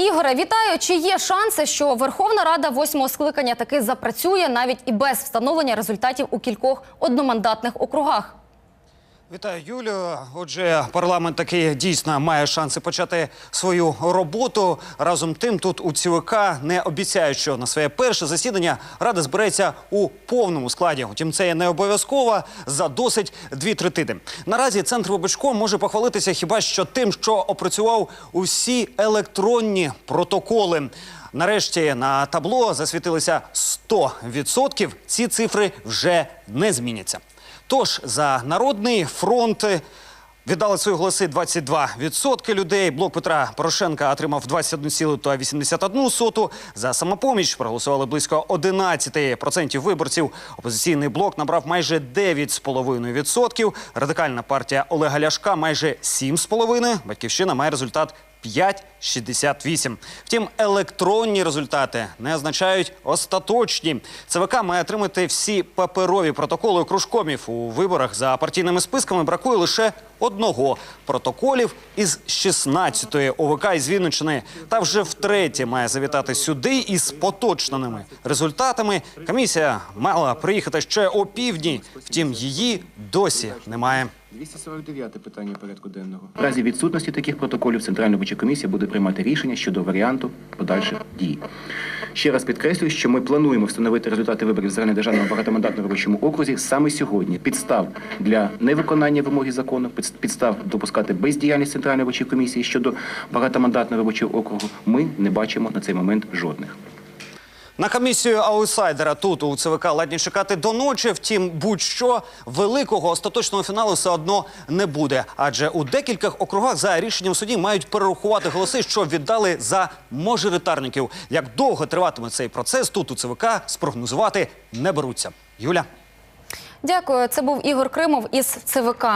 Ігоре, вітаю. Чи є шанси, що Верховна Рада восьмого скликання таки запрацює навіть і без встановлення результатів у кількох одномандатних округах? Вітаю, Юлію. Отже, парламент таки дійсно має шанси почати свою роботу. Разом тим, тут у ЦВК не обіцяють, що на своє перше засідання рада збереться у повному складі. Утім, це є не обов'язково за досить дві третини. Наразі центр Вибачко може похвалитися хіба що тим, що опрацював усі електронні протоколи. Нарешті на табло засвітилися 100%. Ці цифри вже не зміняться. Тож за народний фронт віддали свої голоси 22% людей. Блок Петра Порошенка отримав 21,81%. За самопоміч проголосували близько 11% виборців. Опозиційний блок набрав майже 9,5%. Радикальна партія Олега Ляшка майже 7,5%. Батьківщина має результат 5,68. Втім, електронні результати не означають остаточні. ЦВК має отримати всі паперові протоколи кружкомів у виборах за партійними списками. Бракує лише одного протоколів із 16-ї ОВК із Вінниччини. Та вже втретє має завітати сюди із поточненими результатами. Комісія мала приїхати ще о півдні. Втім, її досі немає. 249 питання порядку денного. В разі відсутності таких протоколів Центральна виборча комісія буде приймати рішення щодо варіанту подальших дій. Ще раз підкреслюю, що ми плануємо встановити результати виборів в загальнодержавному багатомандатному виборчому окрузі саме сьогодні. Підстав для невиконання вимоги закону, підстав допускати бездіяльність Центральної виборчої комісії щодо багатомандатного виборчого округу. Ми не бачимо на цей момент жодних. На комісію аутсайдера тут у ЦВК ладні чекати до ночі. Втім, будь-що великого остаточного фіналу все одно не буде. Адже у декількох округах за рішенням судді мають перерахувати голоси, що віддали за мажоритарників. Як довго триватиме цей процес, тут у ЦВК спрогнозувати не беруться. Юля. Дякую. Це був Ігор Кримов із ЦВК.